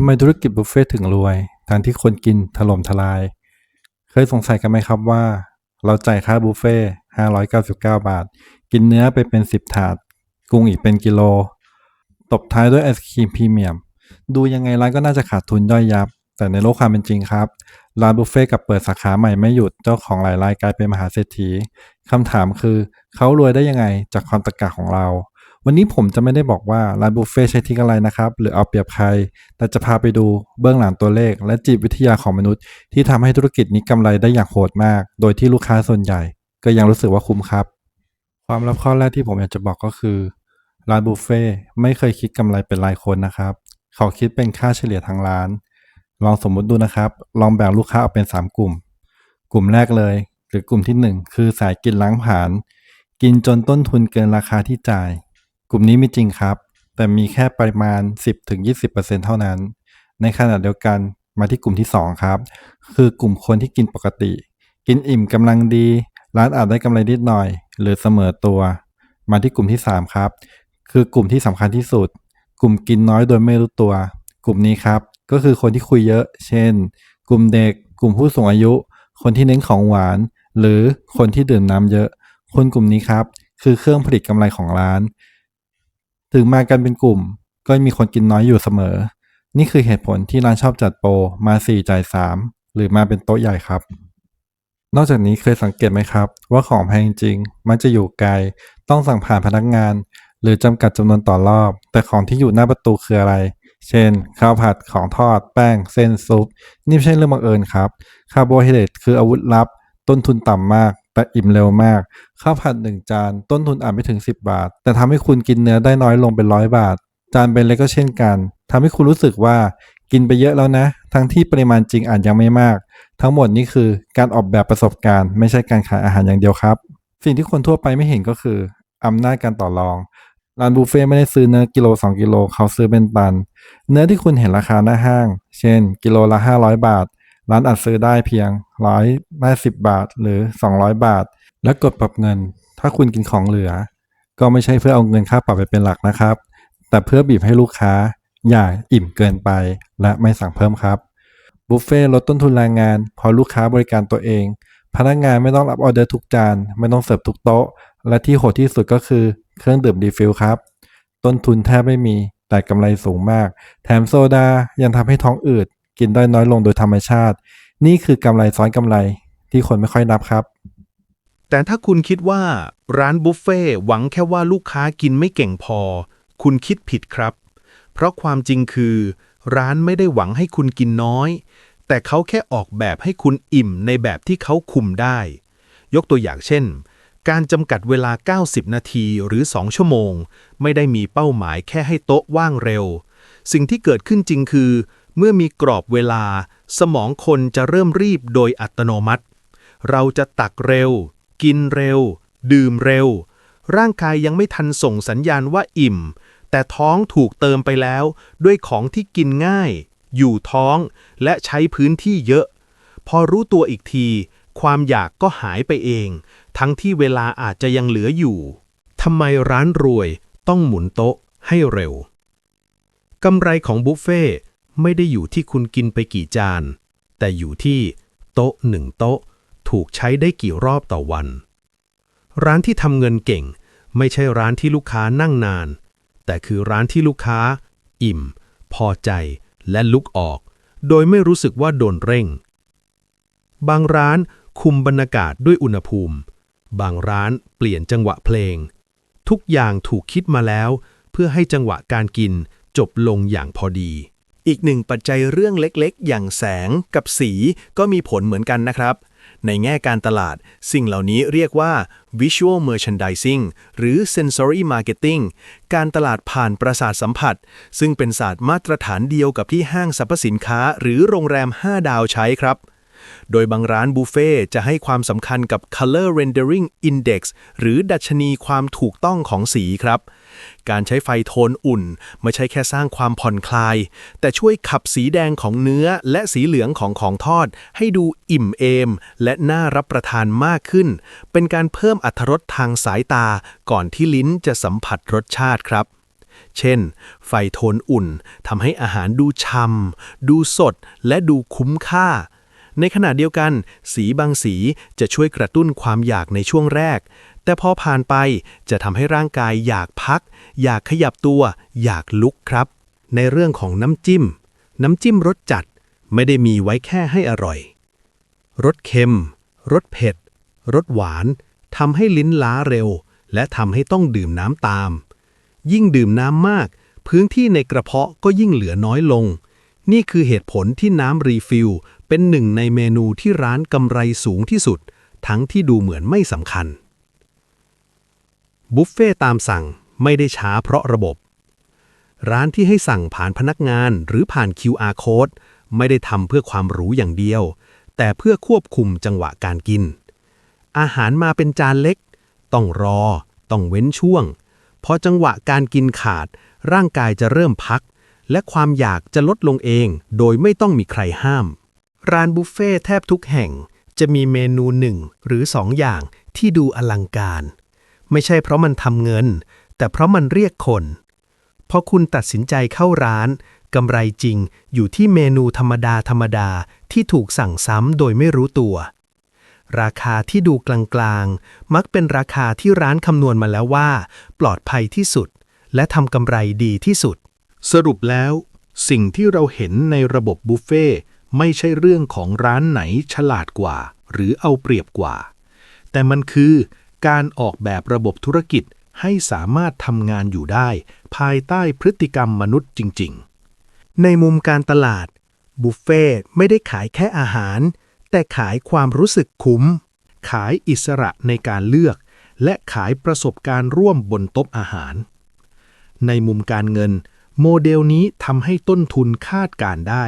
ทำไมธุรกิจบุฟเฟ่ต์ถึงรวยทั้งที่คนกินถล่มทลาย เคยสงสัยกันไหมครับว่า เราจ่ายค่าบุฟเฟ่ต์599 บาท กินเนื้อไปเป็น 10 ถาด กุ้งอีกเป็นกิโล ตบท้ายด้วยไอศครีมพรีเมียม ดูยังไงร้านก็น่าจะขาดทุนย่อยยับ แต่ในโลกความเป็นจริงครับ ร้านบุฟเฟ่ต์กับเปิดสาขาใหม่ไม่หยุด เจ้าของหลายรายกลายเป็นมหาเศรษฐีคำถามคือเขารวยได้ยังไงจากความตะกะของเรา วันนี้ผมจะไม่ได้บอกว่าร้านบุฟเฟ่ใช้ทริกอะไรนะครับ หรือเอาเปรียบใคร แต่จะพาไปดูเบื้องหลังตัวเลข และจิตวิทยาของมนุษย์ ที่ทำให้ธุรกิจนี้กำไรได้อย่างโหดมาก โดยที่ลูกค้าส่วนใหญ่ ก็ยังรู้สึกว่าคุ้มครับ ความลับข้อแรกที่ผมอยากจะบอกก็คือร้านบุฟเฟ่ไม่เคยคิดกำไรเป็นรายคนนะครับ เขาคิดเป็นค่าเฉลี่ยทางร้าน ลองสมมุติดูนะครับ ลองแบ่งลูกค้าออกเป็น 3 กลุ่ม กลุ่มแรกเลย หรือกลุ่มที่ 1 คือสายกินล้างผลาญกินจนต้นทุนเกินราคาที่จ่าย กลุ่มนี้ม่จริงครับ แต่มีแค่ปริมาณ 10-20%เท่านั้น ในขณะเดียวกันมาที่กลุ่มที่ 2 ครับ คือกลุ่มคนที่กินปกติ กินอิ่มกำลังดี ร้านอาจได้กำไรนิดหน่อย หรือเสมอตัว มาที่กลุ่มที่ 3 ครับ คือกลุ่มที่สำคัญที่สุด กลุ่มกินน้อยโดยไม่รู้ตัว กลุ่มนี้ครับ ก็คือคนที่คุยเยอะ เช่น กลุ่มเด็ก กลุ่มผู้สูงอายุ คนที่เน้นของหวาน หรือคนที่ดื่มน้ำเยอะ คนกลุ่มนี้ครับ คือเครื่องผลิตกำไรของร้าน ถึงมากันเป็นกลุ่ม ก็มีคนกินน้อยอยู่เสมอ นี่คือเหตุผลที่ร้านชอบจัดโปรมา 4 จ่าย 3 หรือมาเป็นโต๊ะใหญ่ครับ นอกจากนี้เคยสังเกตไหมครับ ว่าของแพงจริงมักจะอยู่ไกล ต้องสั่งผ่านพนักงาน หรือจำกัดจำนวนต่อรอบ แต่ของที่อยู่หน้าประตูคืออะไร เช่น ข้าวผัดของทอด แป้ง เส้นซุป นี่ไม่ใช่เรื่องบังเอิญครับคาร์โบไฮเดรตคืออาวุธลับ ต้นทุนต่ำมาก แต่อิ่มเร็วมาก ข้าวผัดหนึ่งจาน ต้นทุนอาจไม่ถึง 10 บาท แต่ทำให้คุณกินเนื้อได้น้อยลงเป็นร้อยบาท จานเป็นเล็กก็เช่นกันทำให้คุณรู้สึกว่ากินไปเยอะแล้วนะ ทั้งที่ปริมาณจริงอาจยังไม่มาก ทั้งหมดนี้คือการออกแบบประสบการณ์ ไม่ใช่การขายอาหารอย่างเดียวครับ สิ่งที่คนทั่วไปไม่เห็นก็คืออำนาจการต่อรองร้านบุฟเฟ่ไม่ได้ซื้อเนื้อกิโล 2 กิโลเขาซื้อเป็นตัน เนื้อที่คุณเห็นราคาหน้าห้าง เช่น กิโลละ 500 บาท ร้านอาจซื้อได้เพียงร้อยได้สิบบาทหรือ 200 บาท และกดปรับเงิน ถ้าคุณกินของเหลือ ก็ไม่ใช่เพื่อเอาเงินค่าปรับไปเป็นหลักนะครับ แต่เพื่อบีบให้ลูกค้า อย่าอิ่มเกินไป และไม่สั่งเพิ่มครับบุฟเฟ่ลดต้นทุนแรงงาน พอลูกค้าบริการตัวเอง พนักงานไม่ต้องรับออเดอร์ทุกจาน ไม่ต้องเสิร์ฟทุกโต๊ะ และที่โหดที่สุดก็คือเครื่องดื่มรีฟิลครับ ต้นทุนแทบไม่มี แต่กำไรสูงมาก แถมโซดายังทำให้ท้องอืด กินได้น้อยลงโดยธรรมชาติ นี่คือกำไรซ้อนกำไรที่คนไม่ค่อยนับครับ แต่ถ้าคุณคิดว่าร้านบุฟเฟ่หวังแค่ว่าลูกค้ากินไม่เก่งพอ คุณคิดผิดครับ เพราะความจริงคือ ร้านไม่ได้หวังให้คุณกินน้อย แต่เขาแค่ออกแบบให้คุณอิ่มในแบบที่เขาคุมได้ ยกตัวอย่างเช่น การจำกัดเวลา 90 นาทีหรือ 2 ชั่วโมง ไม่ได้มีเป้าหมายแค่ให้โต๊ะว่างเร็ว สิ่งที่เกิดขึ้นจริงคือ เมื่อมีกรอบเวลา สมองคนจะเริ่มรีบโดยอัตโนมัติ เราจะตักเร็ว กินเร็ว ดื่มเร็ว ร่างกายยังไม่ทันส่งสัญญาณว่าอิ่ม แต่ท้องถูกเติมไปแล้วด้วยของที่กินง่าย อยู่ท้อง และใช้พื้นที่เยอะ พอรู้ตัวอีกที ความอยากก็หายไปเอง ทั้งที่เวลาอาจจะยังเหลืออยู่ทำไมร้านรวยต้องหมุนโต๊ะให้เร็วกำไรของบุฟเฟ่ต์ไม่ได้อยู่ที่คุณกินไปกี่จาน แต่อยู่ที่โต๊ะหนึ่งโต๊ะ ถูกใช้ได้กี่รอบต่อวัน ร้านที่ทำเงินเก่ง ไม่ใช่ร้านที่ลูกค้านั่งนาน แต่คือร้านที่ลูกค้า อิ่ม พอใจ และลุกออก โดยไม่รู้สึกว่าโดนเร่ง บางร้านคุมบรรยากาศด้วยอุณหภูมิ บางร้านเปลี่ยนจังหวะเพลง ทุกอย่างถูกคิดมาแล้ว เพื่อให้จังหวะการกินจบลงอย่างพอดี อีกหนึ่งปัจจัยเรื่องเล็กๆ อย่างแสงกับสีก็มีผลเหมือนกันนะครับ ในแง่การตลาด สิ่งเหล่านี้เรียกว่า visual merchandising หรือ sensory marketing การตลาดผ่านประสาทสัมผัส ซึ่งเป็นศาสตร์มาตรฐานเดียวกับที่ห้างสรรพสินค้า หรือโรงแรม 5 ดาวใช้ครับ โดยบางร้านบุฟเฟ่จะให้ความสำคัญกับ color rendering index หรือดัชนีความถูกต้องของสีครับ การใช้ไฟโทนอุ่น ไม่ใช่แค่สร้างความผ่อนคลาย แต่ช่วยขับสีแดงของเนื้อและสีเหลืองของของทอด ให้ดูอิ่มเอม และน่ารับประทานมากขึ้น เป็นการเพิ่มอรรถรสทางสายตา ก่อนที่ลิ้นจะสัมผัสรสชาติครับเช่น ไฟโทนอุ่นทำให้อาหารดูช่ำดูสด และดูคุ้มค่า ในขณะเดียวกัน สีบางสีจะช่วยกระตุ้นความอยากในช่วงแรก แต่พอผ่านไปจะทำให้ร่างกายอยากพัก อยากขยับตัว อยากลุกครับ ในเรื่องของน้ำจิ้ม น้ำจิ้มรสจัดไม่ได้มีไว้แค่ให้อร่อย รสเค็ม รสเผ็ด รสหวานทำให้ลิ้นล้าเร็ว และทำให้ต้องดื่มน้ำตาม ยิ่งดื่มน้ำมาก พื้นที่ในกระเพาะก็ยิ่งเหลือน้อยลง นี่คือเหตุผลที่น้ำรีฟิลเป็นหนึ่งในเมนูที่ร้านกำไรสูงที่สุด ทั้งที่ดูเหมือนไม่สำคัญ บุฟเฟ่ตามสั่งไม่ได้ช้าเพราะระบบ ร้านที่ให้สั่งผ่านพนักงานหรือผ่าน QR code ไม่ได้ทำเพื่อความหรูอย่างเดียว แต่เพื่อควบคุมจังหวะการกิน อาหารมาเป็นจานเล็ก ต้องรอ ต้องเว้นช่วง พอจังหวะการกินขาด ร่างกายจะเริ่มพัก และความอยากจะลดลงเองโดยไม่ต้องมีใครห้าม ร้านบุฟเฟ่แทบทุกแห่งจะมีเมนูหนึ่งหรือสองอย่างที่ดูอลังการ ไม่ใช่เพราะมันทำเงิน แต่เพราะมันเรียกคน พอคุณตัดสินใจเข้าร้านกำไรจริงอยู่ที่เมนูธรรมดาธรรมดาที่ถูกสั่งซ้ำโดยไม่รู้ตัว ราคาที่ดูกลางๆ มักเป็นราคาที่ร้านคำนวณมาแล้วว่า ปลอดภัยที่สุด และทำกำไรดีที่สุด สรุปแล้ว สิ่งที่เราเห็นในระบบบุฟเฟ่ต์ไม่ใช่เรื่องของร้านไหนฉลาดกว่า หรือเอาเปรียบกว่า แต่มันคือการออกแบบระบบธุรกิจให้สามารถทำงานอยู่ได้ ภายใต้พฤติกรรมมนุษย์จริง ๆ ในมุมการตลาด บุฟเฟ่ไม่ได้ขายแค่อาหาร แต่ขายความรู้สึกคุ้ม ขายอิสระในการเลือก และขายประสบการณ์ร่วมบนโต๊ะอาหาร ในมุมการเงิน โมเดลนี้ทำให้ต้นทุนคาดการได้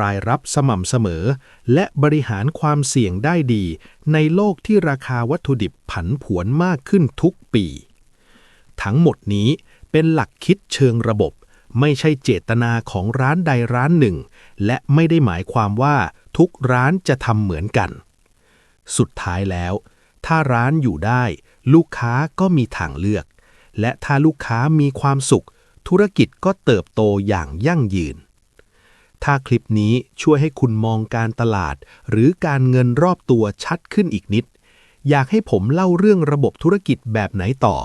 รายรับสม่ำเสมอ และบริหารความเสี่ยงได้ดี ในโลกที่ราคาวัตถุดิบผันผวนมากขึ้นทุกปี ทั้งหมดนี้เป็นหลักคิดเชิงระบบ ไม่ใช่เจตนาของร้านใดร้านหนึ่ง และไม่ได้หมายความว่าทุกร้านจะทำเหมือนกัน สุดท้ายแล้ว ถ้าร้านอยู่ได้ ลูกค้าก็มีทางเลือก และถ้าลูกค้ามีความสุข ธุรกิจก็เติบโตอย่างยั่งยืน ถ้าคลิปนี้ช่วยให้คุณมองการตลาด หรือการเงินรอบตัวชัดขึ้นอีกนิด อยากให้ผมเล่าเรื่องระบบธุรกิจแบบไหนต่อ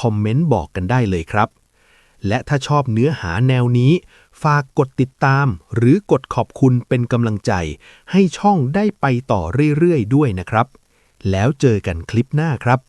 คอมเมนต์บอกกันได้เลยครับ และถ้าชอบเนื้อหาแนวนี้ ฝากกดติดตาม หรือกดขอบคุณเป็นกำลังใจ ให้ช่องได้ไปต่อเรื่อยๆด้วยนะครับ แล้วเจอกันคลิปหน้าครับ